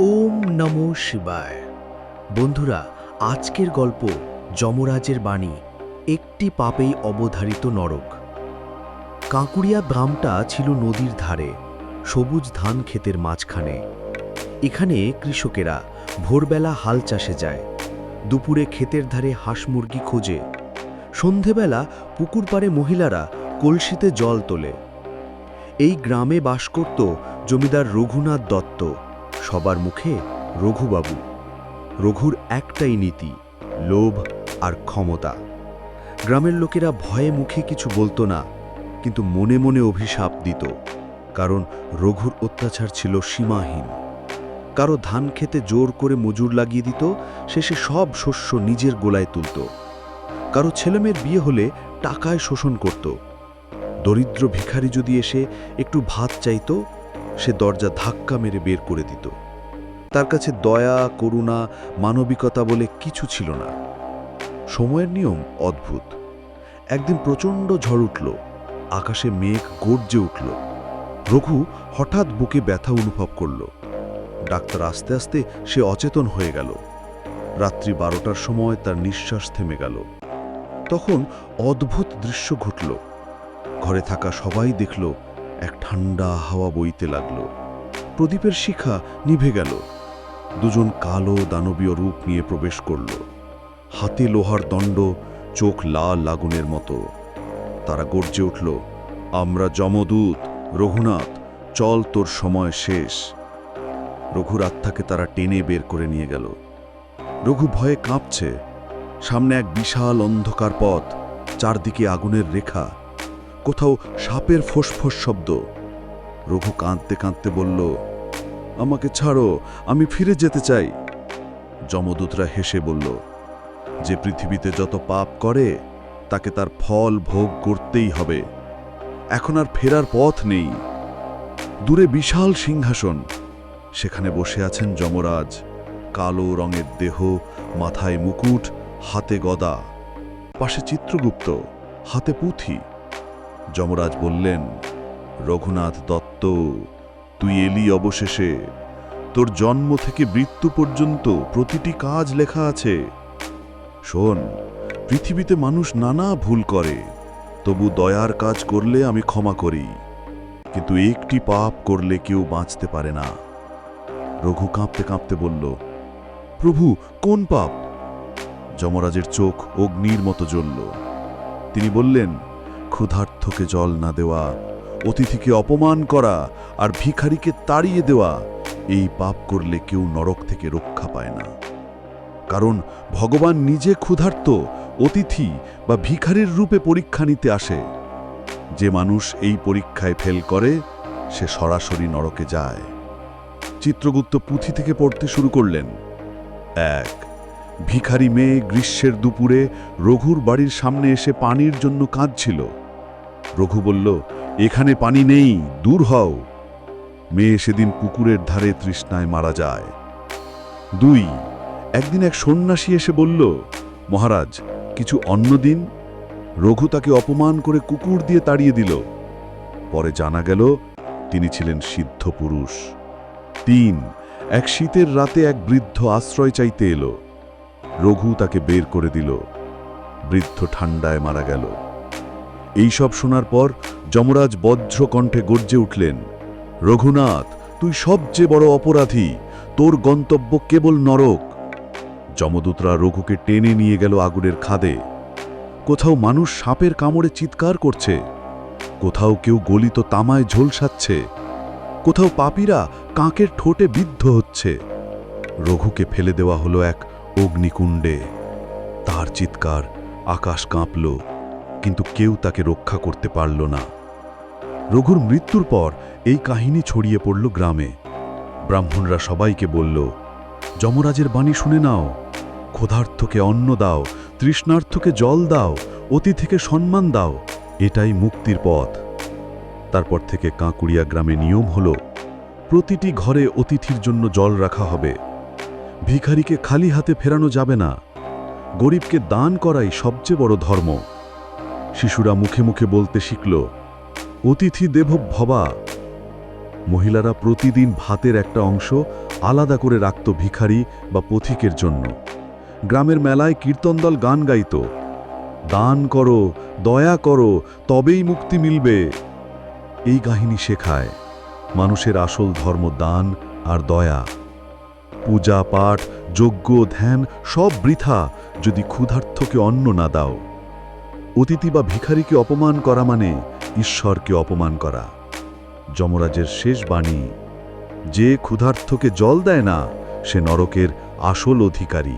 ওম নমো শিবায়। বন্ধুরা, আজকের গল্প যমরাজের বাণী, একটি পাপেই অবধারিত নরক। কাঁকুড়িয়া গ্রামটা ছিল নদীর ধারে, সবুজ ধান ক্ষেতের মাঝখানে। এখানে কৃষকেরা ভোরবেলা হাল চাষে যায়, দুপুরে ক্ষেতের ধারে হাঁস মুরগি খোঁজে। সন্ধেবেলা পুকুর পাড়ে মহিলারা কলসিতে জল তোলে। এই গ্রামে বাস করত জমিদার রঘুনাথ দত্ত। সবার মুখে রঘুবাবু। রঘুর একটাই নীতি, লোভ আর ক্ষমতা। গ্রামের লোকেরা ভয়ে মুখে কিছু বলতো না, কিন্তু মনে মনে অভিশাপ দিত, কারণ রঘুর অত্যাচার ছিল সীমাহীন। কারও ধান খেতে জোর করে মজুর লাগিয়ে দিত, শেষে সব শস্য নিজের গোলায় তুলত। কারও ছেলেমেয়ের বিয়ে হলে টাকায় শোষণ করত। দরিদ্র ভিখারি যদি এসে একটু ভাত চাইতো সে দরজা ধাক্কা মেরে বের করে দিত। তার কাছে দয়া, করুণা, মানবিকতা বলে কিছু ছিল না। সময়ের নিয়ম অদ্ভুত। একদিন প্রচণ্ড ঝড় উঠল। আকাশে মেঘ গর্জে উঠল। রঘু হঠাৎ বুকে ব্যথা অনুভব করল। ডাক্তার আস্তে আস্তে সে অচেতন হয়ে গেল। রাত্রি বারোটার সময় তার নিঃশ্বাস থেমে গেল। তখন অদ্ভুত দৃশ্য ঘটল। ঘরে থাকা সবাই দেখল এক ঠান্ডা হাওয়া বইতে লাগল। প্রদীপের শিখা নিভে গেল। দুজন কালো দানবীয় রূপ নিয়ে প্রবেশ করল। হাতে লোহার দণ্ড, চোখ লাল আগুনের মতো। তারা গর্জে উঠল, আমরা যমদূত, রঘুনাথ, চল তোর সময় শেষ। রঘুর আত্মাকে তারা টেনে বের করে নিয়ে গেল। রঘু ভয়ে কাঁপছে। সামনে এক বিশাল অন্ধকার পথ, চারদিকে আগুনের রেখা। কোথাও সাপের ফোঁস শব্দ। রঘু কাঁদতে কাঁদতে বলল, আমাকে ছাড়ো, আমি ফিরে যেতে চাই। যমদূতরা হেসে বলল, যে পৃথিবীতে যত পাপ করে, তাকে তার ফল ভোগ করতেই হবে। এখন আর ফেরার পথ নেই। দূরে বিশাল সিংহাসন। সেখানে বসে আছেন যমরাজ। কালো রঙের দেহ, মাথায় মুকুট, হাতে গদা। পাশে চিত্রগুপ্ত, হাতে পুঁথি। যমরাজ বললেন, রঘুনাথ দত্ত, তুই এলি অবশেষে। তোর জন্ম থেকে মৃত্যু পর্যন্ত প্রতিটি কাজ লেখা আছে। শোন, পৃথিবীতে মানুষ নানা ভুল করে, তবু দয়ার কাজ করলে আমি ক্ষমা করি। কিন্তু একটি পাপ করলে কেউ বাঁচতে পারে না। রঘু কাঁপতে কাঁপতে বলল, প্রভু, কোন পাপ? যমরাজের চোখ অগ্নির মতো জ্বলল। তিনি বললেন ক্ষুধার্থকে জল না দেওয়া, অতিথিকে অপমান করা আর ভিখারিকে তাড়িয়ে দেওয়া, এই পাপ করলে কেউ নরক থেকে রক্ষা পায় না। কারণ ভগবান নিজে ক্ষুধার্ত অতিথি বা ভিখারির রূপে পরীক্ষা নিতে আসে। যে মানুষ এই পরীক্ষায় ফেল করে, সে সরাসরি নরকে যায়। চিত্রগুপ্ত পুঁথি থেকে পড়তে শুরু করলেন। এক, ভিখারি মেয়ে গ্রীষ্মের দুপুরে রঘুর বাড়ির সামনে এসে পানির জন্য কাঁদছিল। রঘু বলল, এখানে পানি নেই, দূর হও। মেয়ে সেদিন পুকুরের ধারে তৃষ্ণায় মারা যায়। দুই, একদিন এক সন্ন্যাসী এসে বলল, মহারাজ, কিছু অন্য দিন। রঘু তাকে অপমান করে কুকুর দিয়ে তাড়িয়ে দিল। পরে জানা গেল, তিনি ছিলেন সিদ্ধ পুরুষ। তিন, এক শীতের রাতে এক বৃদ্ধ আশ্রয় চাইতে এলো। রঘু তাকে বের করে দিল। বৃদ্ধ ঠান্ডায় মারা গেল। এই সব শোনার পর যমরাজ বজ্র কণ্ঠে গর্জে উঠলেন, রঘুনাথ, তুই সবচেয়ে বড় অপরাধী, তোর গন্তব্য কেবল নরক। যমদূতরা রঘুকে টেনে নিয়ে গেল আগুনের খাদে। কোথাও মানুষ সাপের কামড়ে চিৎকার করছে, কোথাও কেউ গলিত তামায় ঝোলসাচ্ছে কোথাও পাপীরা কাকের ঠোঁটে বিদ্ধ হচ্ছে। রঘুকে ফেলে দেওয়া হলো এক অগ্নিকুণ্ডে। তার চিৎকার আকাশ কাঁপল। কিন্তু কেউ তাকে রক্ষা করতে পারল না। রঘুর মৃত্যুর পর এই কাহিনী ছড়িয়ে পড়ল গ্রামে। ব্রাহ্মণরা সবাইকে বলল, যমরাজের বাণী শুনে নাও। ক্ষুধার্থকে অন্ন দাও তৃষ্ণার্থকে জল দাও, অতিথিকে সম্মান দাও, এটাই মুক্তির পথ। তারপর থেকে কাঁকুড়িয়া গ্রামে নিয়ম হল, প্রতিটি ঘরে অতিথির জন্য জল রাখা হবে। ভিখারিকে খালি হাতে ফেরানো যাবে না। গরিবকে দান করাই সবচেয়ে বড় ধর্ম। শিশুরা মুখে মুখে বলতে শিখল, অতিথি দেব ভবা মহিলারা প্রতিদিন ভাতের একটা অংশ আলাদা করে রাখত ভিখারি বা পথিকের জন্য। গ্রামের মেলায় কীর্তনদল গান গাইত, দান করো, দয়া করো, তবেই মুক্তি মিলবে। এই কাহিনী শেখায় মানুষের আসল ধর্ম দান আর দয়া। পূজা পাঠ, যজ্ঞ, ধ্যান সব বৃথা যদি ক্ষুধার্থকে অন্ন না দাও। অতিথি বা ভিখারিকে অপমান করা মানে ঈশ্বরকে অপমান করা। যমরাজের শেষ বাণী, যে ক্ষুধার্থকে জল দেয় না, সে নরকের আসল অধিকারী।